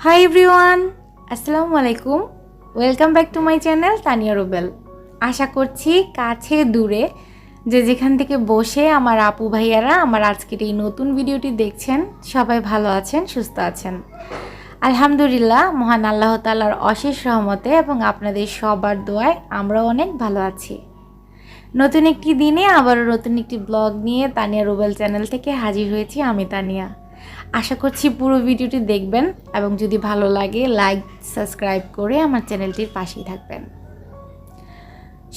High everyone আসসালামু আলাইকুম। Welcome back to my channel Tania Rubel আশা করছি কাছে দূরে যে যেখান থেকে বসে আমার আপু ভাইয়ারা আমার আজকের এই নতুন ভিডিওটি দেখছেন, সবাই ভালো আছেন, সুস্থ আছেন। আলহামদুলিল্লাহ, মহান আল্লাহ তালার অশেষ রহমতে এবং আপনাদের সবার দোয়ায় আমরাও অনেক ভালো আছি। নতুন একটি দিনে আবারও নতুন একটি ব্লগ নিয়ে তানিয়া রুবেল চ্যানেল থেকে হাজির হয়েছি আমি তানিয়া আশা করছি পুরো ভিডিওটি দেখবেন এবং যদি ভালো লাগে লাইক সাবস্ক্রাইব করে আমার চ্যানেলটির পাশেই থাকবেন।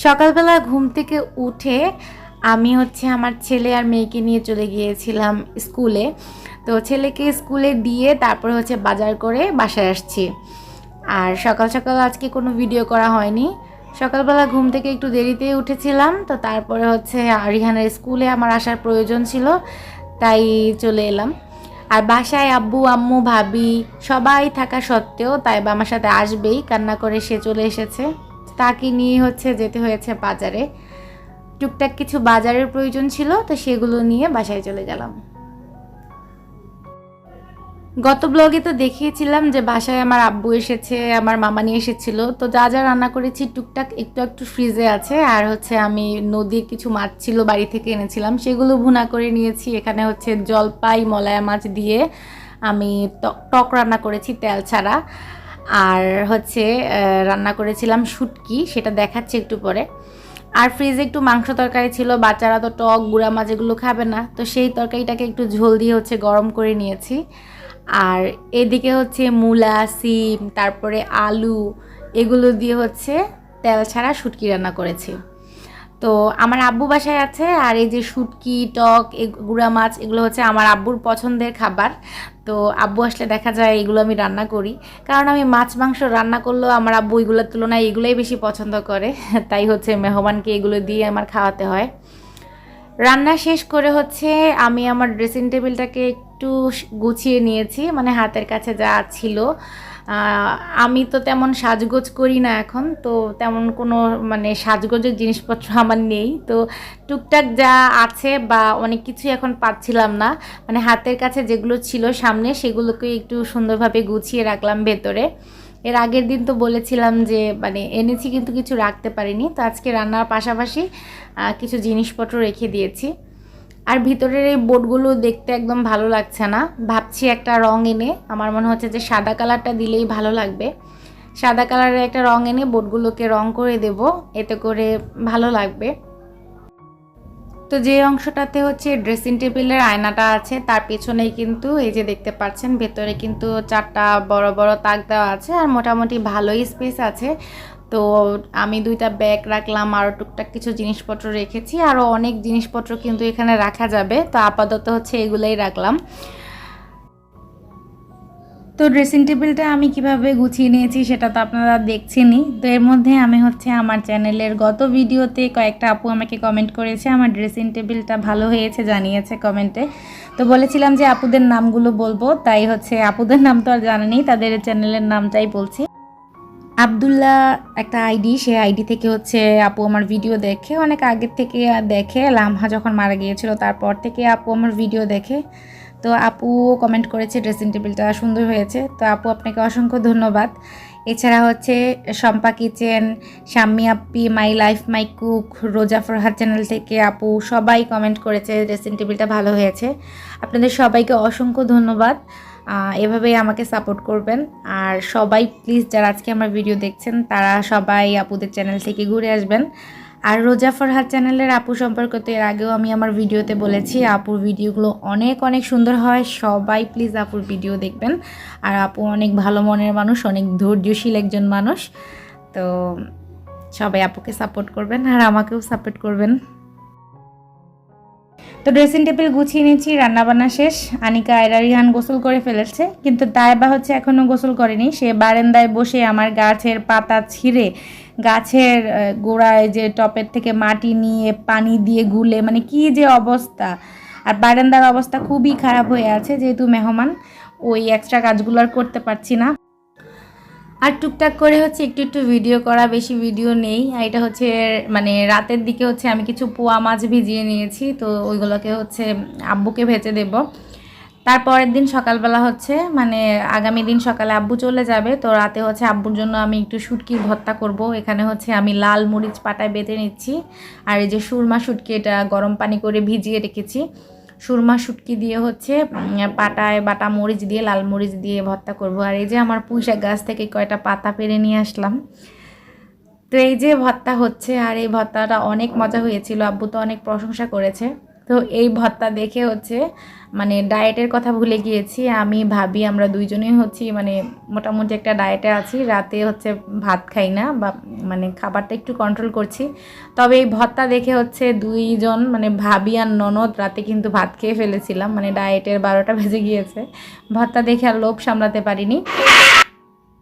সকালবেলা ঘুম থেকে উঠে আমি হচ্ছে আমার ছেলে আর মেয়েকে নিয়ে চলে গিয়েছিলাম স্কুলে। তো ছেলেকে স্কুলে দিয়ে তারপরে হচ্ছে বাজার করে বাসায় আসছি। আর সকাল সকাল আজকে কোনো ভিডিও করা হয়নি। সকালবেলা ঘুম থেকে একটু দেরিতে উঠেছিলাম, তো তারপরে হচ্ছে রিহানের স্কুলে আমার আসার প্রয়োজন ছিল, তাই চলে এলাম। আর বাসায় আব্বু, আম্মু, ভাবি সবাই থাকা সত্ত্বেও তাই বা আমার সাথে আসবেই, কান্না করে সে চলে এসেছে। তাকে নিয়ে হচ্ছে যেতে হয়েছে বাজারে। টুকটাক কিছু বাজারের প্রয়োজন ছিল, তো সেগুলো নিয়ে বাসায় চলে গেলাম। গত ব্লগে তো দেখিয়েছিলাম যে বাসায় আমার আব্বু এসেছে, আমার মামা নিয়ে এসেছিল। তো যা যা রান্না করেছি টুকটাক একটু একটু ফ্রিজে আছে। আর হচ্ছে আমি নদীর কিছু মাছ ছিল বাড়ি থেকে এনেছিলাম, সেগুলো ভুনা করে নিয়েছি। এখানে হচ্ছে জলপাই, মলায়া মাছ দিয়ে আমি টক রান্না করেছি তেল ছাড়া। আর হচ্ছে রান্না করেছিলাম শুটকি, সেটা দেখাচ্ছি একটু পরে। আর ফ্রিজে একটু মাংস তরকারি ছিল, বাচ্চারা তো টক, গুঁড়া মাছ এগুলো খাবে না। তো সেই তরকারিটাকে একটু ঝোল দিয়ে হচ্ছে গরম করে নিয়েছি। আর এদিকে হচ্ছে মূলা, সিম, তারপরে আলু, এগুলো দিয়ে হচ্ছে তেল ছাড়া শুটকি রান্না করেছি। তো আমার আব্বু বাসায় আছে আর এই যে শুটকি, টক গুঁড়া মাছ, এগুলো হচ্ছে আমার আব্বুর পছন্দের খাবার। তো আব্বু আসলে দেখা যায় এগুলো আমি রান্না করি। কারণ আমি মাছ, মাংস রান্না করলেও আমার আব্বু এগুলোর তুলনায় এগুলোই বেশি পছন্দ করে। তাই হচ্ছে মেহমানকে এগুলো দিয়ে আমার খাওয়াতে হয়। রান্না শেষ করে হচ্ছে আমি আমার ড্রেসিং টেবিলটাকে একটু গুছিয়ে নিয়েছি মানে হাতের কাছে যা ছিল। আমি তো তেমন সাজগোজ করি না এখন, তো তেমন কোনো মানে সাজগোজের জিনিসপত্র আমার নেই। তো টুকটাক যা আছে বা অনেক কিছু এখন পাচ্ছিলাম না মানে হাতের কাছে যেগুলো ছিল সামনে সেগুলোকে একটু সুন্দরভাবে গুছিয়ে রাখলাম ভেতরে। এর আগের দিন তো বলেছিলাম যে মানে এনেছি কিন্তু কিছু রাখতে পারিনি, তো আজকে রান্নার পাশাপাশি কিছু জিনিসপত্র রেখে দিয়েছি। আর ভিতরের এই বোর্ডগুলো দেখতে একদম ভালো লাগছে না। ভাবছি একটা রং এনে, আমার মনে হচ্ছে যে সাদা কালারটা দিলেই ভালো লাগবে। সাদা কালারের একটা রং এনে বোর্ডগুলোকে রং করে দেব, এতে করে ভালো লাগবে। তো যে অংশটাতে হচ্ছে ড্রেসিং টেবিলের আয়নাটা আছে, তার পেছনেই কিন্তু এই যে দেখতে পাচ্ছেন, ভেতরে কিন্তু চারটা বড় বড় তাক দেওয়া আছে আর মোটামুটি ভালোই স্পেস আছে। তো আমি দুইটা ব্যাগ রাখলাম আরও টুকটাক কিছু জিনিসপত্র রেখেছি আরও অনেক জিনিসপত্র কিন্তু এখানে রাখা যাবে। তো আপাতত হচ্ছে এগুলোই রাখলাম। তো ড্রেসিং টেবিলটা আমি কীভাবে গুছিয়ে নিয়েছি সেটা তো আপনারা দেখছেনই। তো এর মধ্যে আমি হচ্ছে আমার চ্যানেলের গত ভিডিওতে কয়েকটা আপু আমাকে কমেন্ট করেছে, আমার ড্রেসিং টেবিলটা ভালো হয়েছে জানিয়েছে কমেন্টে তো বলেছিলাম যে আপুদের নামগুলো বলব, তাই হচ্ছে আপুদের নাম তো আর জানা নেই, তাদের চ্যানেলের নামটাই বলছি। আবদুল্লাহ একটা আইডি সে আইডি থেকে হচ্ছে আপু আমার ভিডিও দেখে, অনেক আগের থেকে দেখে, লামহা যখন মারা গিয়েছিল তারপর থেকে আপু আমার ভিডিও দেখে। তো আপু কমেন্ট করেছে ড্রেসিং টেবিলটা সুন্দর হয়েছে। তো আপু, আপনাকে অসংখ্য ধন্যবাদ। এছাড়া হচ্ছে Shampa kitchen Shammi আপ্পি my life my cook Roza Farhad channel থেকে আপু সবাই কমেন্ট করেছে ড্রেসিং টেবিলটা ভালো হয়েছে। আপনাদের সবাইকে অসংখ্য ধন্যবাদ। এভাবেই আমাকে সাপোর্ট করবেন। আর সবাই প্লিজ যারা আজকে আমার ভিডিও দেখছেন, তারা সবাই আপুদের চ্যানেল থেকে ঘুরে আসবেন। আর রোজা ফরহাদ চ্যানেলের আপু সম্পর্ক তো এর আগেও আমি আমার ভিডিওতে বলেছি, আপুর ভিডিওগুলো অনেক অনেক সুন্দর হয়। সবাই প্লিজ আপুর ভিডিও দেখবেন। আর আপু অনেক ভালো মনের মানুষ, অনেক ধৈর্যশীল একজন মানুষ। তো সবাই আপুকে সাপোর্ট করবেন আর আমাকেও সাপোর্ট করবেন। তো ড্রেসিং টেবিল গুছিয়ে নিয়েছি রান্নাবান্না শেষ। আনিকা আয়রা রিহান গোসল করে ফেলেছে, কিন্তু দায়বা হচ্ছে এখনও গোসল করেনি। সে বারেন্দায় বসে আমার গাছের পাতা ছিঁড়ে গাছের গোড়ায় যে টপের থেকে মাটি নিয়ে পানি দিয়ে গুলে মানে কি যে অবস্থা। আর বারান্দার অবস্থা খুবই খারাপ হয়ে আছে, যেহেতু মেহমান, ওই এক্সট্রা কাজগুলো আর করতে পারছি না। আর টুকটাক করে হচ্ছে একটু একটু ভিডিও করা, বেশি ভিডিও নেই। আর এটা হচ্ছে মানে রাতের দিকে হচ্ছে আমি কিছু পোয়া মাছ ভিজিয়ে নিয়েছি, তো ওইগুলোকে হচ্ছে আব্বুকে ভেজে দেব। তারপরের দিন সকালবেলা হচ্ছে মানে আগামী দিন সকালে আব্বু চলে যাবে, তো রাতে হচ্ছে আব্বুর জন্য আমি একটু শুটকির ভর্তা করব। এখানে হচ্ছে আমি লাল মরিচ পাটায় বেঁধে নিচ্ছি, আর এই যে সুরমা শুটকি, এটা গরম পানি করে ভিজিয়ে রেখেছি। সুরমা শুটকি দিয়ে হচ্ছে পাটায় বাটা মরিচ দিয়ে, লাল মরিচ দিয়ে ভর্তা করব। আর এই যে আমার পুঁইশাক গাছ থেকে কয়টা পাতা পেরে নিয়ে আসলাম। তো এই যে ভর্তা হচ্ছে, আর এই ভর্তাটা অনেক মজা হয়েছিল। আব্বু তো অনেক প্রশংসা করেছে। তো এই ভর্তা দেখে হচ্ছে মানে ডায়েটের কথা ভুলে গিয়েছি। আমি ভাবি আমরা দুইজনেই হচ্ছি মানে মোটামুটি একটা ডায়েটে আছি। রাতে হচ্ছে ভাত খাই না বা মানে খাবারটা একটু কন্ট্রোল করছি। তবে এই ভর্তা দেখে হচ্ছে দুইজন মানে ভাবি আর ননদ রাতে কিন্তু ভাত খেয়ে ফেলেছিলাম। মানে ডায়েটের বারোটা বেজে গিয়েছে। ভর্তা দেখে আর লোভ সামলাতে পারিনি।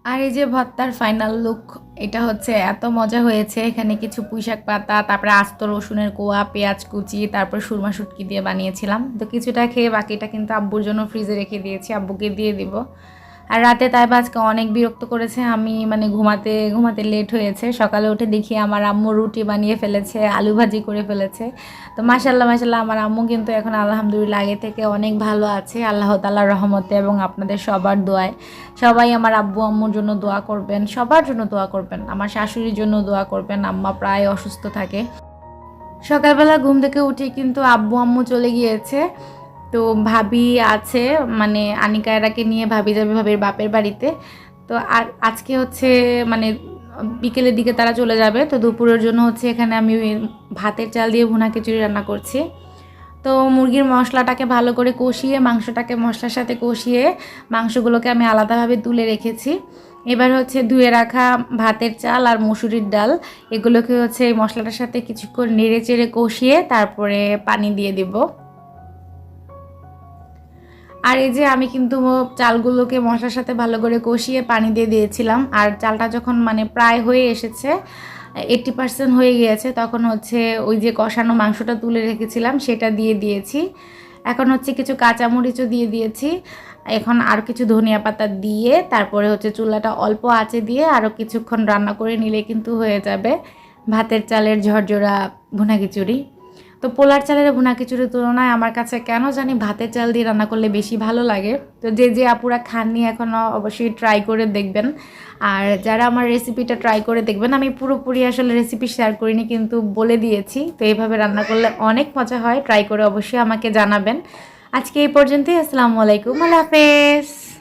আর এই যে ভর্তার ফাইনাল লুক এটা হচ্ছে এত মজা হয়েছে। এখানে কিছু পুঁইশাক পাতা, তারপরে আস্ত রসুনের কোয়া, পেঁয়াজ কুচি, তারপর সুরমা শুটকি দিয়ে বানিয়েছিলাম। তো কিছুটা খেয়ে বাকিটা কিন্তু আব্বুর জন্য ফ্রিজে রেখে দিয়েছি, আব্বুকে দিয়ে দিব। আর রাতে তাই আজকে অনেক বিরক্ত করেছে। আমি মানে ঘুমাতে ঘুমাতে লেট হয়েছে। সকালে উঠে দেখি আমার আম্মু রুটি বানিয়ে ফেলেছে, আলু ভাজি করে ফেলেছে। তো মাসাল্লাহ মাসাল্লাহ আমার আম্মু কিন্তু এখন আলহামদুলিল্লাহ আগে থেকে অনেক ভালো আছে। আল্লাহ তালার রহমতে এবং আপনাদের সবার দোয়ায়। সবাই আমার আব্বু, আম্মুর জন্য দোয়া করবেন, সবার জন্য দোয়া করবেন। আমার শাশুড়ির জন্য দোয়া করবেন, আম্মা প্রায় অসুস্থ থাকে। সকালবেলা ঘুম থেকে উঠে কিন্তু আব্বু, আম্মু চলে গিয়েছে। তো ভাবি আছে মানে আনিকায়রাকে নিয়ে ভাবি যাবে ভাবির বাপের বাড়িতে। তো আর আজকে হচ্ছে মানে বিকেলের দিকে তারা চলে যাবে, তো দুপুরের জন্য হচ্ছে এখানে আমি ভাতের চাল দিয়ে ভুনা খিচুড়ি রান্না করছি। তো মুরগির মশলাটাকে ভালো করে কষিয়ে, মাংসটাকে মশলার সাথে কষিয়ে মাংসগুলোকে আমি আলাদাভাবে তুলে রেখেছি। এবার হচ্ছে ধুয়ে রাখা ভাতের চাল আর মুসুরির ডাল, এগুলোকে হচ্ছে এই মশলাটার সাথে কিছুক্ষণ নেড়ে চেড়ে কষিয়ে তারপরে পানি দিয়ে দিব। আর এই যে আমি কিন্তু চালগুলোকে মশলার সাথে ভালো করে কষিয়ে পানি দিয়ে দিয়েছিলাম। আর চালটা যখন মানে প্রায় হয়ে এসেছে এইট্টি পার্সেন্ট হয়ে গিয়েছে, তখন হচ্ছে ওই যে কষানো মাংসটা তুলে রেখেছিলাম, সেটা দিয়ে দিয়েছি। এখন হচ্ছে কিছু কাঁচামরিচও দিয়ে দিয়েছি। এখন আর কিছু ধনিয়া পাতা দিয়ে, তারপরে হচ্ছে চুলাটা অল্প আঁচে দিয়ে আরও কিছুক্ষণ রান্না করে নিলে কিন্তু হয়ে যাবে। ভাতের চালের ঝরঝরা ভুনা খিচুড়ি। তো পোলার চালের ভুনা খিচুড়ির তুলনায় আমার কাছে কেন জানি ভাতের চাল দিয়ে রান্না করলে বেশি ভালো লাগে। তো যে যে আপুরা খাননি এখনও অবশ্যই ট্রাই করে দেখবেন। আর যারা আমার রেসিপিটা ট্রাই করে দেখবেন, আমি পুরোপুরি আসলে রেসিপি শেয়ার করিনি, কিন্তু বলে দিয়েছি। তো এইভাবে রান্না করলে অনেক মজা হয় ট্রাই করে অবশ্যই আমাকে জানাবেন। আজকে এই পর্যন্তই, আসসালামু আলাইকুম, আল্লাহ হাফেজ।